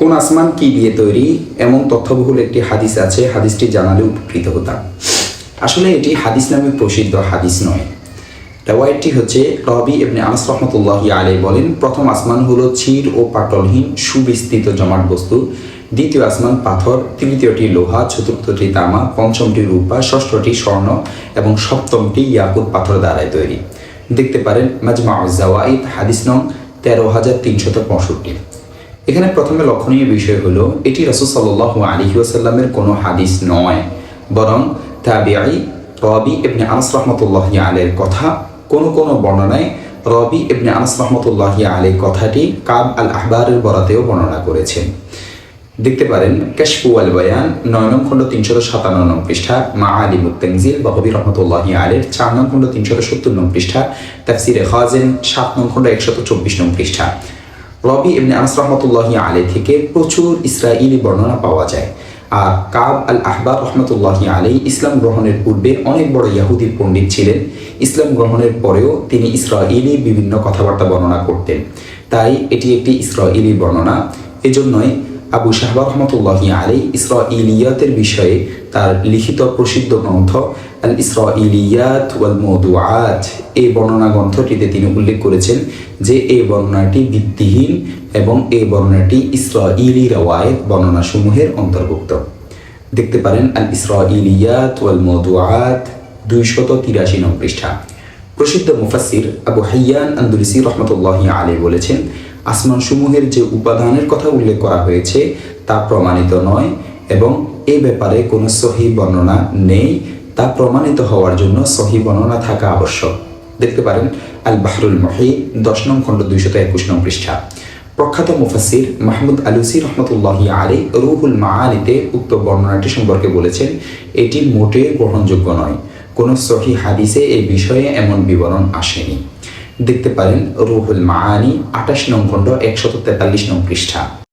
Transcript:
কোন আসমান কি দিয়ে তৈরি? এমন তথ্যবহুল একটি হাদিস আছে, হাদিসটি জানালে উপকৃত হতাম। আসলে এটি হাদিস নামে প্রসিদ্ধ হাদিস নয়। রেওয়ায়তটি হচ্ছে রবি এবনে আনাস রহমতুল্লাহ আলী বলেন, প্রথম আসমান হলো চির ও পাটলহীন, সুবিস্তৃত জমাট বস্তু। দ্বিতীয় আসমান পাথর, তৃতীয়টি লোহা, চতুর্থটি তামা, পঞ্চমটি রূপা, ষষ্ঠটি স্বর্ণ এবং সপ্তমটি ইয়াকুত পাথর দ্বারায় তৈরি। দেখতে পারেন মাজমা জাওয়াইদ, হাদিস নং তেরো হাজার তিনশত পঁয়ষট্টি। এখানে প্রথমে লক্ষণীয় বিষয় হলো, এটি রসুল সাল্লাহ আলী ওয়াসাল্লামের কোনো হাদিস নয়। বরং তাবিআই, রবি ইবনে আনাস রহমতুল্লাহ আলের কথা কোন কোন বর্ণনায় রবি ইবনে আনাস রহমতুল্লাহ আলী কথাটি কাব আল আহবারের বরাতেও বর্ণনা করেছেন। দেখতে পারেন, কাশফু আল বয়ান নয় নং খণ্ড তিনশত সাতান্ন নং পৃষ্ঠা মা আলী মুত্তেংজিল বাহবি রহমতুল্লাহ আলের চার নং খণ্ড তিনশত সত্তর নং পৃষ্ঠা, তাফসিরে খাজেন, সাত নং খণ্ড একশত চব্বিশ নং পৃষ্ঠা। রবি এমনি আনাস রহমতুল্লাহ আলী থেকে প্রচুর ইসরায়েলি বর্ণনা পাওয়া যায়। আর কাব আল আহবার রহমতুল্লাহ আলী ইসলাম গ্রহণের পূর্বে অনেক বড় ইয়াহুদি পণ্ডিত ছিলেন। ইসলাম গ্রহণের পরেও তিনি ইসরায়েলি বিভিন্ন কথাবার্তা বর্ণনা করতেন। তাই এটি একটি ইসরায়েলি বর্ণনা। এজন্যই আবু শাহবা রহমতুল্লাহ আলী ইসরাইলিয়াতের বিষয়ে তার লিখিত প্রসিদ্ধ গ্রন্থ আল ইসরাইলিয়াত ওয়াল মৌদুআত এই বর্ণনা গ্রন্থটিতে তিনি উল্লেখ করেছেন যে এই বর্ণনাটি ভিত্তিহীন এবং এই বর্ণনাটি ইসরা ইলি রওয়ায়েত বর্ণনাসমূহের অন্তর্ভুক্ত। দেখতে পারেন আল ইসরাইলিয়াত ওয়াল মৌদুআত দুইশত তিরাশি নং পৃষ্ঠা। প্রসিদ্ধ মুফাসির আবু হাইয়ান আন্দুলিসি রহমতুল্লাহ আলী বলেছেন আসমান সমূহের যে উপাদানের কথা উল্লেখ করা হয়েছে, তা প্রমাণিত নয় এবং এ ব্যাপারে কোনো সহি বর্ণনা নেই। তা প্রমাণিত হওয়ার জন্য সহি বর্ণনা থাকা আবশ্যক। দেখতে পারেন আল বাহরুল মহি দশ নং খণ্ড, দুইশত একুশ নং পৃষ্ঠা। প্রখ্যাত মুফাসির মাহমুদ আলুসি রহমতুল্লাহ আলী রুহুল মাআলিতে উক্ত বর্ণনাটি সম্পর্কে বলেছেন, এটি মোটে গ্রহণযোগ্য নয়। কোনো সহি হাদিসে এই বিষয়ে এমন বিবরণ আসেনি। দেখতে পারেন রুহুল মাআনি আঠাশ নং খণ্ড একশত তেতাল্লিশ নং পৃষ্ঠা।